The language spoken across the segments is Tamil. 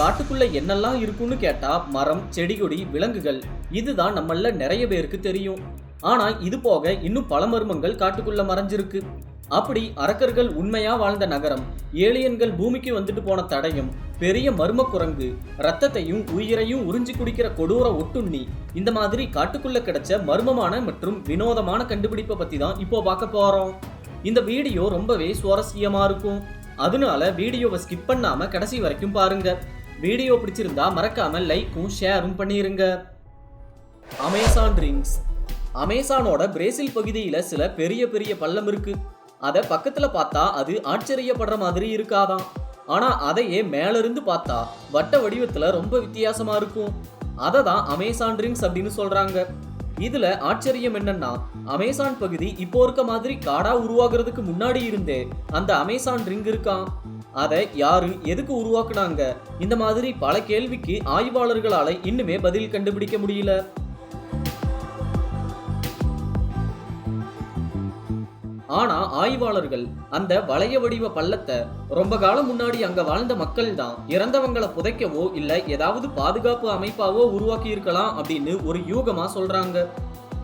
காட்டுக்குள்ள என்னெல்லாம் இருக்குன்னு கேட்டா மரம் செடி கொடி விலங்குகள் இதுதான் நம்மள நிறைய பேருக்கு தெரியும். ஆனா இது போக இன்னும் பல மர்மங்கள் காட்டுக்குள்ள மறைஞ்சிருக்கு. அப்படி அரக்கர்கள் உண்மையா வாழ்ந்த நகரம் ஏலியன்கள் பூமிக்கு வந்துட்டு போன தடயம் பெரிய மர்ம குரங்கு ரத்தத்தையும் உயிரையும் உறிஞ்சி குடிக்கிற கொடூர ஒட்டுண்ணி இந்த மாதிரி காட்டுக்குள்ள கிடைச்ச மர்மமான மற்றும் வினோதமான கண்டுபிடிப்பை பத்தி தான் இப்போ பார்க்க போறோம். இந்த வீடியோ ரொம்பவே சுவாரஸ்யமா இருக்கும். அதனால வீடியோவை ஸ்கிப் பண்ணாம கடைசி வரைக்கும் பாருங்க. வீடியோ பிடிச்சிருந்தா மறக்காம லைக்கும் ஷேரும் பண்ணிருங்க. அமேசான் ரிங்ஸ் அமேசானோட பிரேசில் பகுதியில் சில பெரிய பெரிய பள்ளம் இருக்கு. அதை பக்கத்தில் பார்த்தா அது ஆச்சரியப்படுற மாதிரி இருக்காதாம். ஆனால் அதையே மேலிருந்து பார்த்தா வட்ட வடிவத்தில் ரொம்ப வித்தியாசமாக இருக்கும். அதை தான் அமேசான் ரிங்ஸ் அப்படின்னு சொல்கிறாங்க இதில் ஆச்சரியம் என்னன்னா அமேசான் பகுதி இப்போ இருக்க மாதிரி காடாக உருவாகிறதுக்கு முன்னாடி இருந்தே அந்த அமேசான் ரிங் இருக்கான் அதை யாரு எதுக்கு உருவாக்குனாங்க? இந்த மாதிரி பல கேள்விக்கு ஆய்வாளர்களால இன்னுமே பதில் கண்டுபிடிக்க முடியல. ஆனா ஆய்வாளர்கள் அந்த வளைய வடிவ பள்ளத்தை ரொம்ப காலம் முன்னாடி அங்க வாழ்ந்த மக்கள் தான் இறந்தவங்களை புதைக்கவோ இல்ல ஏதாவது பாதுகாப்பு அமைப்பாவோ உருவாக்கி இருக்கலாம் அப்படின்னு ஒரு யூகமா சொல்றாங்க.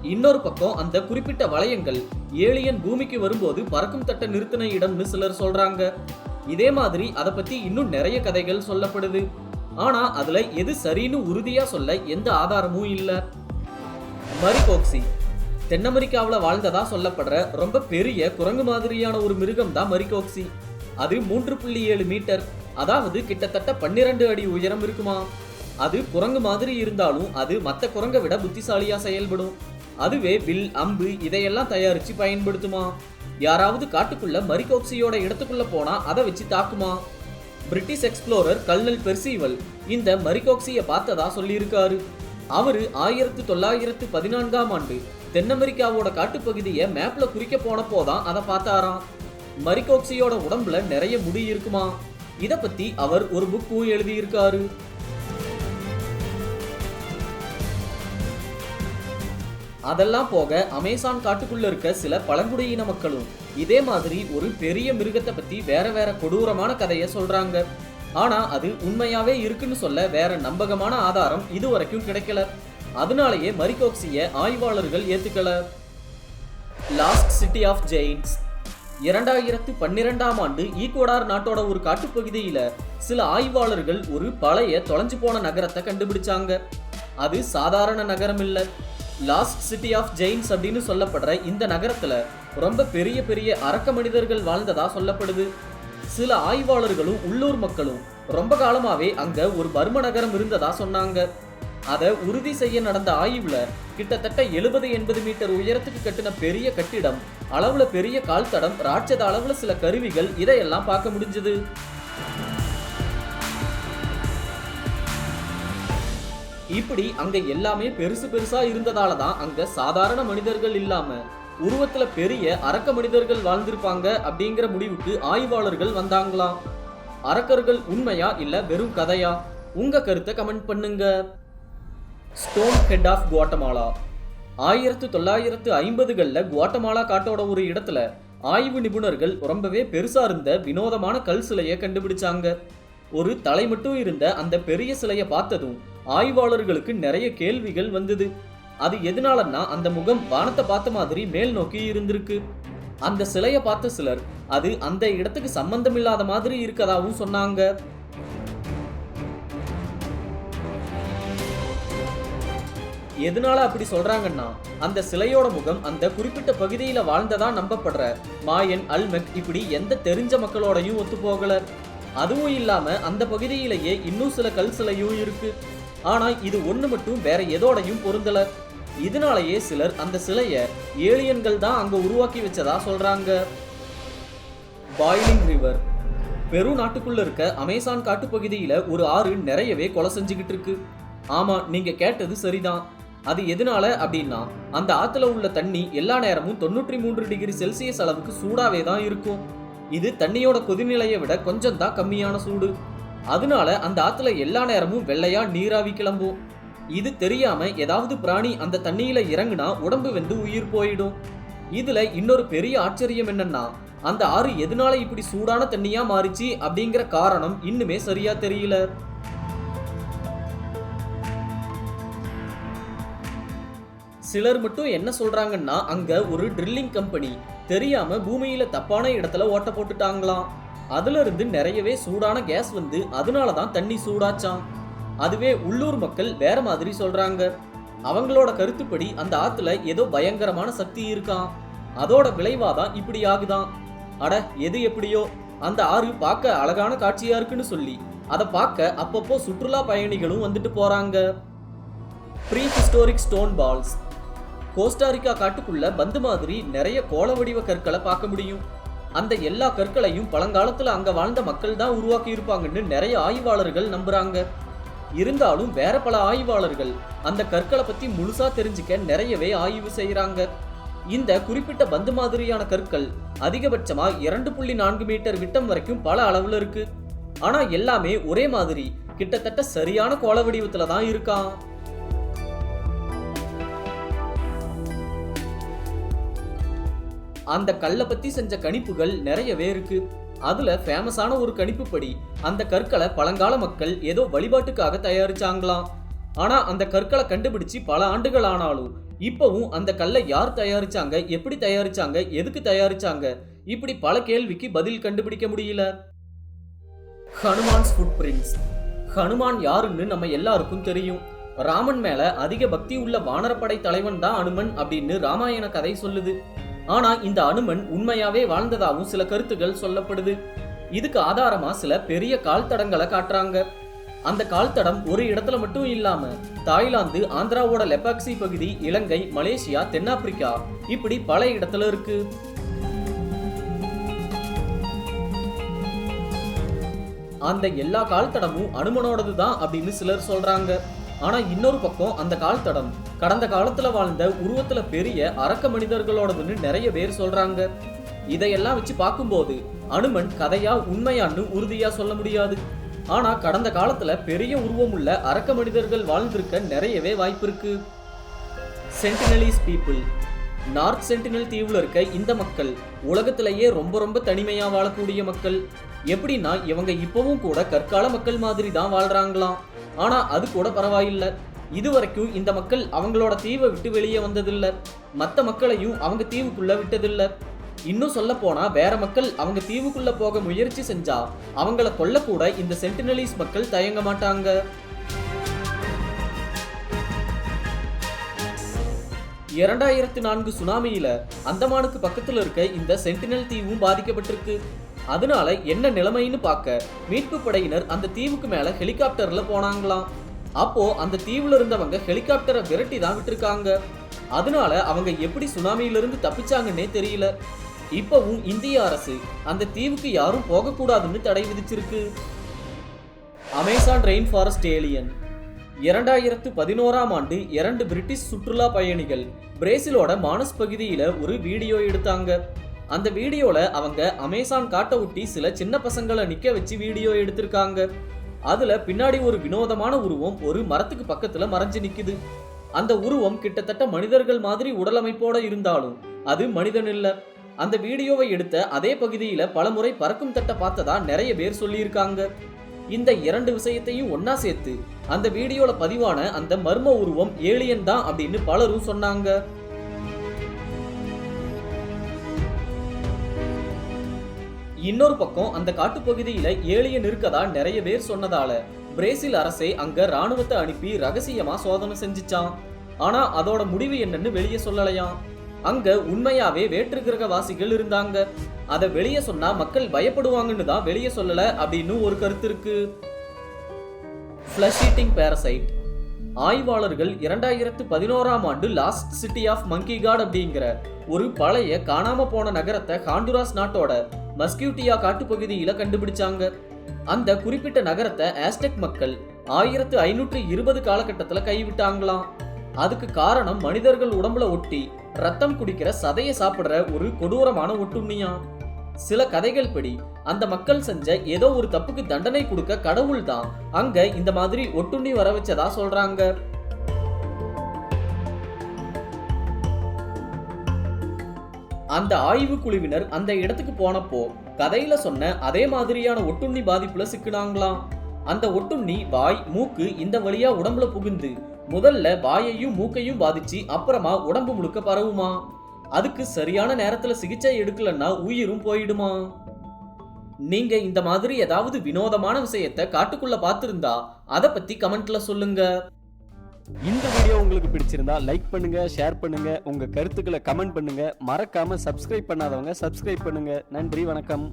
இன்னொரு பக்கம் அந்த குறிப்பிட்ட வளையங்கள் ஏலியன் பூமிக்கு வரும்போது பறக்கும் தட்ட நிறுத்தின இடம்னு சிலர் சொல்றாங்க. இதே மாதிரி அதை பற்றி இன்னும் நிறைய கதைகள் சொல்லப்படுது. ஆனால் அதில் எது சரின்னு உறுதியாக சொல்ல எந்த ஆதாரமும் இல்லை. மரிகோக்சி தென் அமெரிக்காவில் வாழ்ந்ததா சொல்லப்படுற ரொம்ப பெரிய குரங்கு மாதிரியான ஒரு மிருகம் தான் மரிகோக்சி அது மூன்று புள்ளி ஏழு மீட்டர் அதாவது கிட்டத்தட்ட பன்னிரண்டு அடி உயரம் இருக்குமா? அது குரங்கு மாதிரி இருந்தாலும் அது மற்ற குரங்கை விட புத்திசாலியாக செயல்படும். அதுவே வில் அம்பு இதையெல்லாம் தயாரித்து பயன்படுத்துமா? யாராவது காட்டுக்குள்ள மரிகோப்சியோட இடத்துக்குள்ள போனா அதை வச்சு தாக்குமா? பிரிட்டிஷ் எக்ஸ்ப்ளோரர் கல்னல் பெர்சிவல் இந்த மரிகோக்சியை பார்த்ததா சொல்லியிருக்காரு. அவரு ஆயிரத்து தொள்ளாயிரத்து பதினான்காம் ஆண்டு தென் அமெரிக்காவோட காட்டுப்பகுதியை மேப்ல குறிக்க போனப்போ தான் அதை பார்த்தாராம். மரிகோக்சியோட உடம்புல நிறைய முடி இருக்குமா? இதை பத்தி அவர் ஒரு புக்கும் எழுதியிருக்காரு. அதெல்லாம் போக அமேசான் காட்டுக்குள்ள இருக்க சில பழங்குடியின மக்களும் இதே மாதிரி ஒரு பெரிய மிருகத்தை பத்தி வேற வேற கொடூரமான கதையை சொல்றாங்க. ஆனா அது உண்மையாவே இருக்குன்னு சொல்ல வேற நம்பகமான ஆதாரம் இதுவரைக்கும் கிடைக்கல. அதனாலேயே மரிகோக்சிய ஆய்வாளர்கள் ஏத்துக்கல. லாஸ்ட் சிட்டி ஆஃப் ஜெயின்ஸ் இரண்டாயிரத்து பன்னிரெண்டாம் ஆண்டு ஈக்குவடார் நாட்டோட ஒரு காட்டுப்பகுதியில சில ஆய்வாளர்கள் ஒரு பழைய தொலைஞ்சு போன நகரத்தை கண்டுபிடிச்சாங்க. அது சாதாரண நகரம் இல்லை லாஸ்ட் சிட்டி ஆஃப் ஜெயின்ஸ் அப்படின்னு சொல்லப்படுற இந்த நகரத்தில் ரொம்ப பெரிய பெரிய அரக்க மனிதர்கள் வாழ்ந்ததா சொல்லப்படுது. சில ஆய்வாளர்களும் உள்ளூர் மக்களும் ரொம்ப காலமாகவே அங்கே ஒரு பர்ம நகரம் இருந்ததா சொன்னாங்க. அதை உறுதி செய்ய நடந்த ஆய்வில் கிட்டத்தட்ட எழுபது எண்பது மீட்டர் உயரத்துக்கு கட்டின பெரிய கட்டிடம் அளவில் பெரிய கால் தடம் ராட்சத அளவில் சில கருவிகள் இதையெல்லாம் பார்க்க முடிஞ்சது. இப்படி அங்க எல்லாமே பெருசு பெருசா இருந்ததால தான் அங்க சாதாரண மனிதர்கள் இல்லாம உருவத்துல பெரிய அரக்க மனிதர்கள் வாழ்ந்திருப்பாங்க அப்படிங்கிற முடிவுக்கு ஆய்வாளர்கள் வந்தாங்களாம். அரக்கர்கள் உண்மையா இல்ல வெறும் கதையா? உங்க கருத்தை கமெண்ட் பண்ணுங்க. Stone head of Guatemala. ஆயிரத்து தொள்ளாயிரத்து ஐம்பதுகளில் குவாட்டமாலா காட்டோட ஒரு இடத்துல ஆய்வு நிபுணர்கள் ரொம்பவே பெருசா இருந்த வினோதமான கல் சிலையை கண்டுபிடிச்சாங்க. ஒரு தலை மட்டும் இருந்த அந்த பெரிய சிலையை பார்த்ததும் ஆய்வாளர்களுக்கு நிறைய கேள்விகள் வந்தது. அது எதனாலன்னா அந்த முகம் வானத்தை பார்த்த மாதிரி மேல் நோக்கி இருந்திருக்கு. அந்த சிலையை பார்த்த சிலர் அது அந்த இடத்துக்கு சம்பந்தமில்லாத மாதிரி இருக்கதாகவும் சொன்னாங்க. எதனால அப்படி சொல்றாங்கன்னா அந்த சிலையோட முகம் அந்த குறிப்பிட்ட பகுதியில வாழ்ந்ததா நம்பப்படுற மாயன் அல்மெக் இப்படி எந்த தெரிஞ்ச மக்களோடையும் ஒத்து போகல அதுவும் இல்லாம அந்த பகுதியிலேயே இன்னும் சில கல் சிலையும் இருக்கு. ஆனா இது ஒண்ணு மட்டும் வேற எதோடையும் பொருந்தல. இதனாலேயே சிலர் அந்த சிலைய ஏலியன்கள் தான் அங்க உருவாக்கி வச்சதா சொல்றாங்க. Boiling river. பெரு நாட்டுக்குள்ள இருக்க அமேசான் காட்டுப்பகுதியில ஒரு ஆறு நிறையவே கொலை செஞ்சுக்கிட்டு இருக்கு. ஆமா நீங்க கேட்டது சரிதான். அது எதனால அப்படின்னா அந்த ஆத்துல உள்ள தண்ணி எல்லா நேரமும் தொண்ணூற்றி மூன்று டிகிரி செல்சியஸ் அளவுக்கு சூடாவே தான் இருக்கும். இது தண்ணியோட கொதிநிலையை விட கொஞ்சம் தான் கம்மியான சூடு. அதனால அந்த ஆத்துல எல்லா நேரமும் வெள்ளையா நீராவி கிளம்பும். இது தெரியாம ஏதாவது பிராணி அந்த தண்ணியில இறங்குனா உடம்பு வெந்து உயிர் போயிடும். இதுல இன்னொரு பெரிய ஆச்சரியம் என்னன்னா அந்த ஆறு எதனால இப்படி சூடான தண்ணியா மாறிச்சு அப்படிங்கிற காரணம் இன்னுமே சரியா தெரியல. சிலர் மட்டும் என்ன சொல்றாங்கன்னா அங்க ஒரு ட்ரில்லிங் கம்பெனி தெரியாம பூமியில தப்பான இடத்துல ஓட்ட போட்டுட்டாங்களாம். அதுல இருந்து நிறையவே சூடான கேஸ் வந்து அதனால தான் தண்ணி சூடாச்சாம். அதுவே உள்ளூர் மக்கள் வேற மாதிரி சொல்றாங்க. அவங்களோட கருத்துப்படி அந்த ஆத்துல ஏதோ பயங்கரமான சக்தி இருக்காம். அதோட விளைவாதான் இப்படி ஆகுதான் அட எது எப்படியோ? அந்த ஆறு பார்க்க அழகான காட்சியா இருக்குன்னு சொல்லி. அதை பார்க்க அப்பப்போ சுற்றுலா பயணிகளும் வந்துட்டு போறாங்க. Prehistoric stone balls Costa Rica காட்டுக்குள்ள பந்து மாதிரி நிறைய கோள வடிவ கற்களை பார்க்க முடியும். அந்த எல்லா கற்களையும் பழங்காலத்தில் அங்க வாழ்ந்த மக்கள் தான் உருவாக்கி இருப்பாங்கன்னு நிறைய ஆய்வாளர்கள் நம்புறாங்க. இருந்தாலும் வேற பல ஆய்வாளர்கள் அந்த கற்களை பத்தி முழுசா தெரிஞ்சுக்க நிறையவே ஆய்வு செய்யறாங்க இந்த குறிப்பிட்ட பந்து மாதிரியான கற்கள் அதிகபட்சமா இரண்டு புள்ளி நான்கு மீட்டர் விட்டம் வரைக்கும் பல அளவுல இருக்கு. ஆனா எல்லாமே ஒரே மாதிரி கிட்டத்தட்ட சரியான கோல வடிவத்துல தான் இருக்கான் அந்த கல்லை பற்றி செஞ்ச கணிப்புகள் நிறையவே இருக்கு. அதுல ஃபேமஸான ஒரு கணிப்புப்படி அந்த கற்களை பழங்கால மக்கள் ஏதோ வழிபாட்டுக்காக தயாரிச்சாங்களாம். ஆனா அந்த கற்களை கண்டுபிடிச்சு பல ஆண்டுகள் ஆனாலும் இப்பவும் அந்த கல்லை யார் தயாரிச்சாங்க எப்படி தயாரிச்சாங்க எதுக்கு தயாரிச்சாங்க இப்படி பல கேள்விக்கு பதில் கண்டுபிடிக்க முடியல. ஹனுமான்ஸ் ஃபுட் பிரிண்ட்ஸ் ஹனுமான் யாருன்னு நம்ம எல்லாருக்கும் தெரியும். ராமன் மேல அதிக பக்தி உள்ள வானரப்படை தலைவன் தான் அனுமன் அப்படின்னு ராமாயண கதை சொல்லுது. ஆனா இந்த அனுமன் உண்மையாவே வாழ்ந்ததாகவும் சில கருத்துகள் சொல்லப்படுது. இதுக்கு ஆதாரமா சில பெரிய கால் தடங்களை காட்டுறாங்க. அந்த கால் தடம் ஒரு இடத்துல மட்டும் இல்லாம தாய்லாந்து ஆந்திராவோட லெபாக்சி பகுதி இலங்கை மலேசியா தென்னாப்பிரிக்கா இப்படி பல இடத்துல இருக்கு. அந்த எல்லா கால் தடமும் அனுமனோடது தான் அப்படின்னு சிலர் சொல்றாங்க. ஆனா இன்னொரு பக்கம் அந்த கால் தடம் கடந்த காலத்துல வாழ்ந்த உருவத்துல பெரிய அரக்க மனிதர்களோடதுன்னு நிறைய பேர் சொல்றாங்க. இதையெல்லாம் வச்சு பார்க்கும்போது அனுமன் கதையா உண்மையான்னு உறுதியா சொல்ல முடியாது. ஆனா கடந்த காலத்துல பெரிய உருவமுள்ள அரக்க மனிதர்கள் வாழ்ந்திருக்க நிறையவே வாய்ப்பு இருக்கு. சென்டினலிஸ் பீப்புள் நார்த் சென்டினல் தீவுல இருக்க இந்த மக்கள் உலகத்திலேயே ரொம்ப ரொம்ப தனிமையா வாழக்கூடிய மக்கள். எப்படின்னா இவங்க இப்பவும் கூட கற்கால மக்கள் மாதிரி தான் வாழ்றாங்களாம். ஆனா அது கூட பரவாயில்லை. இதுவரைக்கும் இந்த மக்கள் அவங்களோட தீவை விட்டு வெளியே வந்ததில்லை. மற்ற மக்களையும் அவங்க தீவுக்குள்ள விட்டதில்ல. இன்னும் சொல்ல போனா வேற மக்கள் அவங்க தீவுக்குள்ள போக முயற்சி செஞ்சா அவங்கள கொல்லக்கூட இந்த சென்டினலிஸ் மக்கள் தயங்க மாட்டாங்க. இரண்டாயிரத்தி நான்கு சுனாமியில அந்தமானுக்கு பக்கத்துல இருக்க இந்த சென்டினல் தீவும் பாதிக்கப்பட்டிருக்கு. அதனால என்ன நிலைமைன்னு பார்க்க மீட்பு படையினர் அந்த தீவுக்கு மேல ஹெலிகாப்டர்ல போனாங்களாம். அப்போ அந்த தீவுல இருந்தவங்க ஹெலிகாப்டரை விரட்டி தான் விட்டுருக்காங்க. அதனால அவங்க எப்படி சுனாமியிலிருந்து தப்பிச்சாங்கன்னே தெரியல. இப்பவும் இந்திய அரசு அந்த தீவுக்கு யாரும் போகக்கூடாதுன்னு தடை விதிச்சிருக்கு. அமேசான் ரெயின் ஃபாரஸ்ட் ஏலியன் இரண்டாயிரத்து பதினோராம் ஆண்டு இரண்டு பிரிட்டிஷ் சுற்றுலா பயணிகள் பிரேசிலோட மானஸ் பகுதியில் ஒரு வீடியோ எடுத்தாங்க. அந்த வீடியோவில் அவங்க அமேசான் காட்டை ஒட்டி சில சின்ன பசங்களை நிற்க வச்சு வீடியோ எடுத்திருக்காங்க. அதுல பின்னாடி ஒரு வினோதமான உருவம் ஒரு மரத்துக்கு பக்கத்துல மறைஞ்சு நிக்குது. அந்த உருவம் கிட்டத்தட்ட மனிதர்கள் மாதிரி உடலமைப்போட இருந்தாலும் அது மனிதன் இல்ல. அந்த வீடியோவை எடுத்த அதே பகுதியில பலமுறை பறக்கும் தட்டை பார்த்ததா நிறைய பேர் சொல்லியிருக்காங்க. இந்த இரண்டு விஷயத்தையும் ஒன்னா சேர்த்து அந்த வீடியோல பதிவான அந்த மர்ம உருவம் ஏலியன் தான் அப்படின்னு பலரும் சொன்னாங்க. இன்னொரு பக்கம் அந்த காட்டுப்பகுதியில ஏழைய இருக்கதா நிறைய பேர் சொன்னதால பிரேசில் அரசே அங்க ராணுவத்தை அனுப்பி ரகசியமா சோதனை செஞ்சுச்சான் ஆனா அதோட முடிவு என்னன்னு வெளியே சொல்லலையாம். அங்க உண்மையாவே வேற்று கிரகவாசிகள் இருந்தாங்க. அதை வெளியே சொன்னா மக்கள் பயப்படுவாங்கன்னு தான் வெளியே சொல்லல அப்படின்னு ஒரு கருத்து இருக்கு. ஃப்ளஷ் ஈட்டிங் பேரசைட் ஆய்வாளர்கள் இரண்டாயிரத்து பதினோராம் ஆண்டு லாஸ்ட் சிட்டி ஆஃப் மங்கிகாட் அப்படிங்கிற ஒரு பழைய காணாம போன நகரத்தை ஹாண்டுராஸ் நாட்டோட மஸ்கியூட்டியா காட்டுப்பகுதியில கண்டுபிடிச்சாங்க. அந்த குறிப்பிட்ட நகரத்தை ஆஸ்டெக் மக்கள் ஆயிரத்து ஐநூற்று இருபது காலகட்டத்தில் கைவிட்டாங்களாம். அதுக்கு காரணம் மனிதர்கள் உடம்புல ஒட்டி ரத்தம் குடிக்கிற சதையை சாப்பிடுற ஒரு கொடூரமான ஒட்டுண்ணியாம் சில கதைகள் படி அந்த மக்கள் செஞ்ச ஏதோ ஒரு தப்புக்கு தண்டனை கொடுக்க கடவுள் தான் அங்க இந்த மாதிரி ஒட்டுண்ணி வர வச்சதா சொல்றாங்க. அந்த ஆய்வு குழுவினர் அந்த இடத்துக்கு போனப்போ கதையில சொன்ன அதே மாதிரியான ஒட்டுண்ணி பாதிப்புல சிக்கினாங்களாம் அந்த ஒட்டுண்ணி வாய் மூக்கு இந்த வழியா உடம்புல புகுந்து முதல்ல வாயையும் மூக்கையும் பாதிச்சு அப்புறமா உடம்பு முழுக்க பரவுமா? அதுக்கு சரியான நேரத்துல சிகிச்சை எடுக்கலன்னா உயிரும் போயிடுமா? நீங்க இந்த மாதிரி ஏதாவது வினோதமான விஷயத்த காட்டுக்குள்ள பார்த்திருந்தா அதை பத்தி கமெண்ட்ல சொல்லுங்க. இந்த வீடியோ உங்களுக்கு பிடிச்சிருந்தா லைக் பண்ணுங்க ஷேர் பண்ணுங்க உங்க கருத்துக்களை கமெண்ட் பண்ணுங்க. மறக்காம சப்ஸ்கிரைப் பண்ணாதவங்க சப்ஸ்கிரைப் பண்ணுங்க. நன்றி வணக்கம்.